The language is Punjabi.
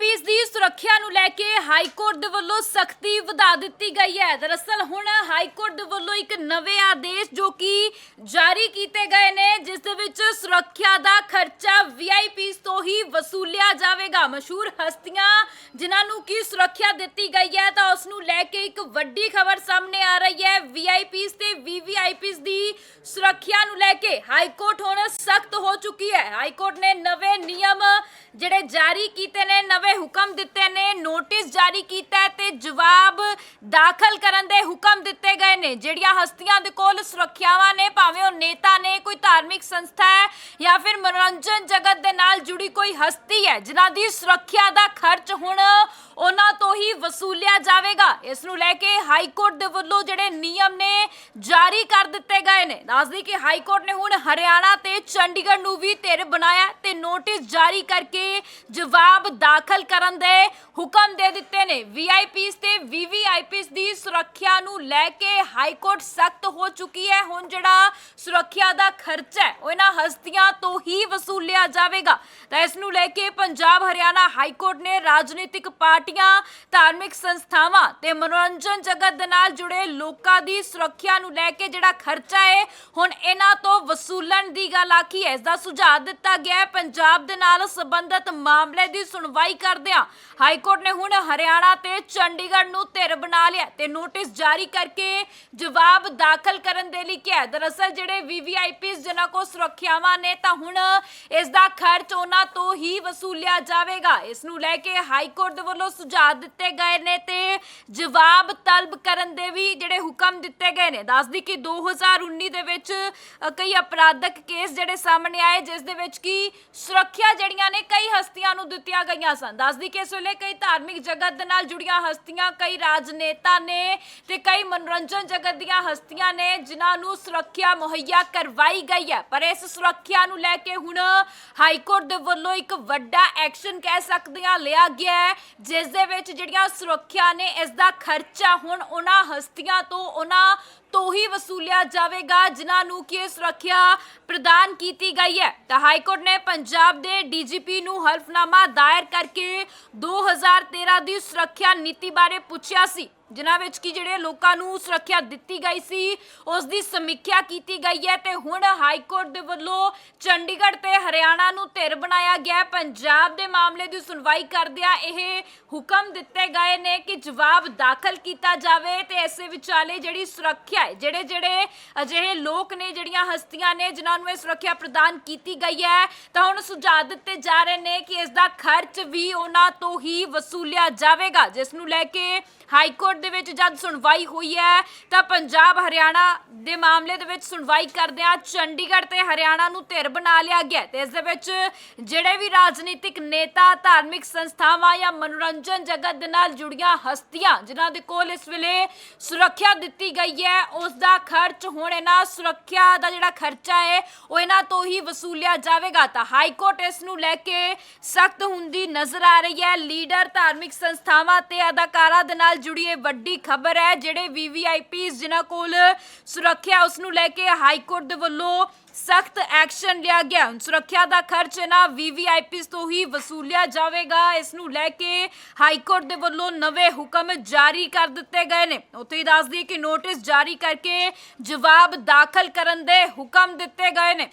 ਵੀਆਈਪੀਸ ਦੀ ਸੁਰੱਖਿਆ ਨੂੰ ਲੈ ਕੇ ਹਾਈ ਕੋਰਟ ਦੇ ਵੱਲੋਂ ਸਖਤੀ ਵਧਾ ਦਿੱਤੀ ਗਈ ਹੈ। ਦਰਅਸਲ ਹੁਣ ਹਾਈ ਕੋਰਟ ਦੇ ਵੱਲੋਂ ਇੱਕ ਨਵੇਂ ਆਦੇਸ਼ ਜੋ ਕਿ ਜਾਰੀ ਕੀਤੇ ਗਏ ਨੇ, ਜਿਸ ਦੇ ਵਿੱਚ ਸੁਰੱਖਿਆ ਦਾ ਖਰਚਾ ਵੀਆਈਪੀਸ ਤੋਂ ਹੀ ਵਸੂਲਿਆ ਜਾਵੇਗਾ। ਮਸ਼ਹੂਰ ਹਸਤੀਆਂ ਜਿਨ੍ਹਾਂ ਨੂੰ ਕੀ ਸੁਰੱਖਿਆ ਦਿੱਤੀ ਗਈ ਹੈ, ਤਾਂ ਉਸ ਨੂੰ ਲੈ ਕੇ ਇੱਕ ਵੱਡੀ ਖਬਰ ਸਾਹਮਣੇ ਆ ਰਹੀ ਹੈ। ਵੀਆਈਪੀਸ ਤੇ ਵੀਵੀਆਈਪੀਸ ਦੀ ਸੁਰੱਖਿਆ ਨੂੰ ਲੈ ਕੇ ਹਾਈ ਕੋਰਟ ਹੁਣ ਸਖਤ ਹੋ ਚੁੱਕੀ ਹੈ। ਹਾਈ ਕੋਰਟ ਨੇ ਨਵੇਂ ਨਿਯਮ ਜਿਹੜੇ ਜਾਰੀ ਕੀਤੇ ਨੇ, ਨਵੇਂ ਹੁਕਮ ਦਿੱਤੇ ਨੇ, ਨੋਟਿਸ ਜਾਰੀ ਕੀਤਾ ਤੇ ਜਵਾਬ ਦਾਖਲ ਕਰਨ ਦੇ ਹੁਕਮ ਦਿੱਤੇ ਗਏ ਨੇ। ਜਿਹੜੀਆਂ ਹਸਤੀਆਂ ਦੇ ਕੋਲ ਸੁਰੱਖਿਆਵਾਂ ਨੇ, ਭਾਵੇਂ ਉਹ ਨੇਤਾ ਨੇ, ਕੋਈ ਧਾਰਮਿਕ ਸੰਸਥਾ ਹੈ ਜਾਂ ਫਿਰ ਮਨੋਰੰਜਨ ਜਗਤ ਦੇ ਨਾਲ ਜੁੜੀ ਕੋਈ ਹਸਤੀ ਹੈ, ਜਿਨ੍ਹਾਂ ਦੀ ਸੁਰੱਖਿਆ ਦਾ ਖਰਚ ਹੁਣ ਉਹਨਾਂ ਤੋਂ ਹੀ ਵਸੂਲਿਆ ਜਾਵੇਗਾ। ਇਸ ਨੂੰ ਲੈ ਕੇ ਹਾਈ ਕੋਰਟ ਦੇ ਵੱਲੋਂ ਜਿਹੜੇ ਨਿਯਮ ਨੇ ਜਾਰੀ ਕਰ ਦਿੱਤੇ ਗਏ ਨੇ। ਦੱਸਦੀ ਕਿ ਹਾਈ ਕੋਰਟ ਨੇ ਹੁਣ ਹਰਿਆਣਾ ਤੇ ਚੰਡੀਗੜ੍ਹ ਨੂੰ ਵੀ ਧਿਰ ਬਣਾਇਆ ਤੇ ਨੋਟਿਸ ਜਾਰੀ ਕਰਕੇ ਜਵਾਬ ਦਾਖਲ ਕਰਨ ਦੇ ਹੁਕਮ ਦੇ ਦਿੱਤੇ ਨੇ। ਵੀਆਈਪੀਸ ਤੇ ਵੀਵੀਆਈਪੀਸ ਦੀ ਸੁਰੱਖਿਆ ਨੂੰ ਲੈ ਕੇ ਹਾਈ ਕੋਰਟ ਸਖਤ ਹੋ ਚੁੱਕੀ ਹੈ। ਹੁਣ ਜਿਹੜਾ ਸੁਰੱਖਿਆ ਦਾ ਖਰਚਾ ਹੈ, ਉਹ ਇਹਨਾਂ ਹਸਤੀਆਂ ਤੋਂ ਹੀ ਵਸੂਲਿਆ ਜਾਵੇਗਾ। ਤਾਂ ਇਸ ਨੂੰ ਲੈ ਕੇ ਪੰਜਾਬ, ਹਰਿਆਣਾ ਹਾਈ ਕੋਰਟ ਨੇ ਰਾਜਨੀਤਿਕ ਪਾਰਟੀਆਂ, ਧਾਰਮਿਕ ਸੰਸਥਾਵਾਂ ਤੇ ਮਨੋਰੰਜਨ ਜਗਤ ਦੇ ਨਾਲ ਜੁੜੇ ਲੋਕਾਂ ਦੀ ਸੁਰੱਖਿਆ ਨੂੰ ਲੈ ਕੇ ਜਿਹੜਾ ਖਰਚਾ ਹੈ, ਹੁਣ ਇਹਨਾਂ ਤੋਂ ਵਸੂਲਣ ਦੀ ਗੱਲ ਆਖੀ ਹੈ। ਇਸ ਦਾ ਸੁਝਾਅ ਦਿੱਤਾ ਗਿਆ ਹੈ। ਪੰਜਾਬ ਦੇ ਨਾਲ ਸੰਬੰਧ ਸੰਬੰਧਿਤ ਮਾਮਲੇ ਦੀ ਸੁਣਵਾਈ ਕਰਦਿਆਂ ਹਾਈ ਕੋਰਟ ਨੇ ਹੁਣ ਹਰਿਆਣਾ ਤੇ ਚੰਡੀਗੜ੍ਹ ਨੂੰ ਧਿਰ ਬਣਾ ਲਿਆ ਤੇ ਨੋਟਿਸ ਜਾਰੀ ਕਰਕੇ ਜਵਾਬ ਦਾਖਲ ਕਰਨ ਦੇ ਲਈ ਕਿਹਾ ਦਰਅਸਲ ਜਿਹੜੇ ਵੀਵੀਆਈਪੀਸ ਜਿਨ੍ਹਾਂ ਕੋ ਸੁਰੱਖਿਆਵਾਂ ਨੇ ਤਾਂ ਹੁਣ ਇਸ ਦਾ ਖਰਚ ਉਹਨਾਂ ਤੋਂ ਹੀ ਵਸੂਲਿਆ ਜਾਵੇਗਾ। ਇਸ ਨੂੰ ਲੈ ਕੇ ਹਾਈ ਕੋਰਟ ਦੇ ਵੱਲੋਂ ਸੁਝਾਅ ਦਿੱਤੇ ਗਏ ਨੇ ਤੇ ਜਵਾਬ ਤਲਬ ਕਰਨ ਦੇ ਵੀ ਜਿਹੜੇ ਹੁਕਮ ਦਿੱਤੇ ਗਏ ਨੇ। ਦੱਸਦੀ ਕਿ 2019 ਦੇ ਵਿੱਚ ਕਈ ਅਪਰਾਧਕ ਕੇਸ ਜਿਹੜੇ ਸਾਹਮਣੇ ਆਏ, ਜਿਸ ਦੇ ਵਿੱਚ ਕਿ ਸੁਰੱਖਿਆ ਜਿਹੜੀਆਂ ਨੇ ਕਈ ਹਸਤੀਆਂ ਨੂੰ ਦਿੱਤੀਆਂ ਗਈਆਂ ਸਨ। ਦੱਸਦੀ ਕਿ ਇਸ ਵੇਲੇ ਕਈ ਧਾਰਮਿਕ ਜਗਤ ਦੇ ਨਾਲ ਜੁੜੀਆਂ ਹਸਤੀਆਂ, ਕਈ ਰਾਜਨੇਤਾ ਨੇ ਤੇ ਕਈ ਮਨੋਰੰਜਨ ਜਗਤ ਦੀਆਂ ਹਸਤੀਆਂ ਨੇ, ਜਿਨ੍ਹਾਂ ਨੂੰ ਸੁਰੱਖਿਆ ਮੁਹੱਈਆ ਕਰਵਾਈ ਗਈ ਹੈ। ਪਰ ਇਸ ਸੁਰੱਖਿਆ ਨੂੰ ਲੈ ਕੇ ਹੁਣ ਹਾਈ ਕੋਰਟ ਦੇ ਵੱਲੋਂ ਇੱਕ ਵੱਡਾ ਐਕਸ਼ਨ ਕਹਿ ਸਕਦੇ ਹਾਂ ਲਿਆ ਗਿਆ ਹੈ, ਜਿਸ ਦੇ ਵਿੱਚ ਜਿਹੜੀਆਂ ਸੁਰੱਖਿਆ ਨੇ, ਇਸ ਦਾ ਖਰਚਾ ਹੁਣ ਉਹਨਾਂ ਹਸਤੀਆਂ ਤੋਂ, ਉਹਨਾਂ ਤੋਂ ਹੀ ਵਸੂਲਿਆ ਜਾਵੇਗਾ, ਜਿਨ੍ਹਾਂ ਨੂੰ ਕਿ ਸੁਰੱਖਿਆ ਪ੍ਰਦਾਨ ਕੀਤੀ ਗਈ ਹੈ। ਤਾਂ ਹਾਈ ਕੋਰਟ ਨੇ ਪੰਜਾਬ ਦੇ ਡੀਜੀਪੀ ਨੂੰ ਹਲਫਨਾਮਾ ਦਾਇਰ ਕਰਕੇ 2013 ਦੀ ਸੁਰੱਖਿਆ ਨੀਤੀ ਬਾਰੇ ਪੁੱਛਿਆ ਸੀ। ਜਿਨ੍ਹਾਂ ਵਿੱਚ ਕੀ ਜਿਹੜੇ ਲੋਕਾਂ ਨੂੰ ਸੁਰੱਖਿਆ ਦਿੱਤੀ ਗਈ ਸੀ, ਉਸ ਦੀ ਸਮੀਖਿਆ ਕੀਤੀ ਗਈ ਹੈ ਤੇ ਹੁਣ ਹਾਈ ਕੋਰਟ ਦੇ ਵੱਲੋਂ ਚੰਡੀਗੜ੍ਹ ਤੇ ਹਰਿਆਣਾ ਨੂੰ ਧਿਰ ਬਣਾਇਆ ਗਿਆ ਪੰਜਾਬ ਦੇ ਮਾਮਲੇ ਦੀ ਸੁਣਵਾਈ ਕਰਦਿਆਂ ਇਹ ਹੁਕਮ ਦਿੱਤੇ ਗਏ ਨੇ ਕਿ ਜਵਾਬ ਦਾਖਲ ਕੀਤਾ ਜਾਵੇ ਤੇ ਇਸੇ ਵਿਚਾਲੇ ਜਿਹੜੀ ਸੁਰੱਖਿਆ ਹੈ, ਜਿਹੜੇ ਜਿਹੜੇ ਅਜਿਹੇ ਲੋਕ ਨੇ, ਜਿਹੜੀਆਂ ਹਸਤੀਆਂ ਨੇ, ਜਿਨ੍ਹਾਂ ਨੂੰ ਇਹ ਸੁਰੱਖਿਆ ਪ੍ਰਦਾਨ ਕੀਤੀ ਗਈ ਹੈ, ਤਾਂ ਹੁਣ ਸੁਝਾਅ ਦਿੱਤੇ ਜਾ ਰਹੇ ਨੇ ਕਿ ਇਸ ਦਾ ਖਰਚ ਵੀ ਉਹਨਾਂ ਤੋਂ ਹੀ ਵਸੂਲਿਆ ਜਾਵੇਗਾ, ਜਿਸ ਨੂੰ ਲੈ ਕੇ ਹਾਈ ਕੋਰਟ ਦੇ ਵਿੱਚ ਜਦ ਸੁਣਵਾਈ ਹੋਈ ਹੈ, ਤਾਂ ਪੰਜਾਬ ਹਰਿਆਣਾ ਦੇ ਮਾਮਲੇ ਦੇ ਵਿੱਚ ਸੁਣਵਾਈ ਕਰਦਿਆਂ ਚੰਡੀਗੜ੍ਹ ਤੇ ਹਰਿਆਣਾ ਨੂੰ ਧਿਰ ਬਣਾ ਲਿਆ ਗਿਆ ਤੇ ਇਸ ਦੇ ਵਿੱਚ ਜਿਹੜੇ ਵੀ ਰਾਜਨੀਤਿਕ ਨੇਤਾ, ਧਾਰਮਿਕ ਸੰਸਥਾਵਾਂ ਜਾਂ ਮਨੋਰੰਜਨ ਜਗਤ ਦੇ ਨਾਲ ਜੁੜੀਆਂ ਹਸਤੀਆਂ, ਜਿਨ੍ਹਾਂ ਦੇ ਕੋਲ ਇਸ ਵੇਲੇ ਸੁਰੱਖਿਆ ਦਿੱਤੀ ਗਈ ਹੈ, ਉਸ ਦਾ ਖਰਚ ਹੁਣ ਇਹਨਾਂ ਸੁਰੱਖਿਆ ਦਾ ਜਿਹੜਾ ਖਰਚਾ ਹੈ, ਉਹ ਇਹਨਾਂ ਤੋਂ ਹੀ ਵਸੂਲਿਆ ਜਾਵੇਗਾ। ਤਾਂ ਹਾਈ ਕੋਰਟ ਇਸ ਨੂੰ ਲੈ ਕੇ ਸਖਤ ਹੁੰਦੀ ਨਜ਼ਰ ਆ ਰਹੀ ਹੈ। ਲੀਡਰ, ਧਾਰਮਿਕ ਸੰਸਥਾਵਾਂ ਤੇ ਅਦਾਕਾਰਾਂ ਦੇ ਨਾਲ ਜੁੜੀਏ ਵੱਡੀ ਖਬਰ ਹੈ, ਜਿਹੜੇ ਵੀਵੀਆਈਪੀਸ ਜਿਨ੍ਹਾਂ ਕੋਲ ਸੁਰੱਖਿਆ, ਉਸ ਨੂੰ ਲੈ ਕੇ ਹਾਈ ਕੋਰਟ ਦੇ ਵੱਲੋਂ ਸਖਤ ਐਕਸ਼ਨ ਲਿਆ ਗਿਆ। ਸੁਰੱਖਿਆ ਦਾ ਖਰਚ ਇਹਨਾਂ ਵੀਵੀਆਈਪੀਸ ਤੋਂ ਹੀ ਵਸੂਲਿਆ ਜਾਵੇਗਾ। ਇਸ ਨੂੰ ਲੈ ਕੇ ਹਾਈ ਕੋਰਟ ਦੇ ਵੱਲੋਂ ਨਵੇਂ ਹੁਕਮ ਜਾਰੀ ਕਰ ਦਿੱਤੇ ਗਏ ਨੇ। ਉੱਥੇ ਹੀ ਦੱਸਦੀ ਕਿ ਨੋਟਿਸ ਜਾਰੀ ਕਰਕੇ ਜਵਾਬ ਦਾਖਲ ਕਰਨ ਦੇ ਹੁਕਮ ਦਿੱਤੇ ਗਏ ਨੇ।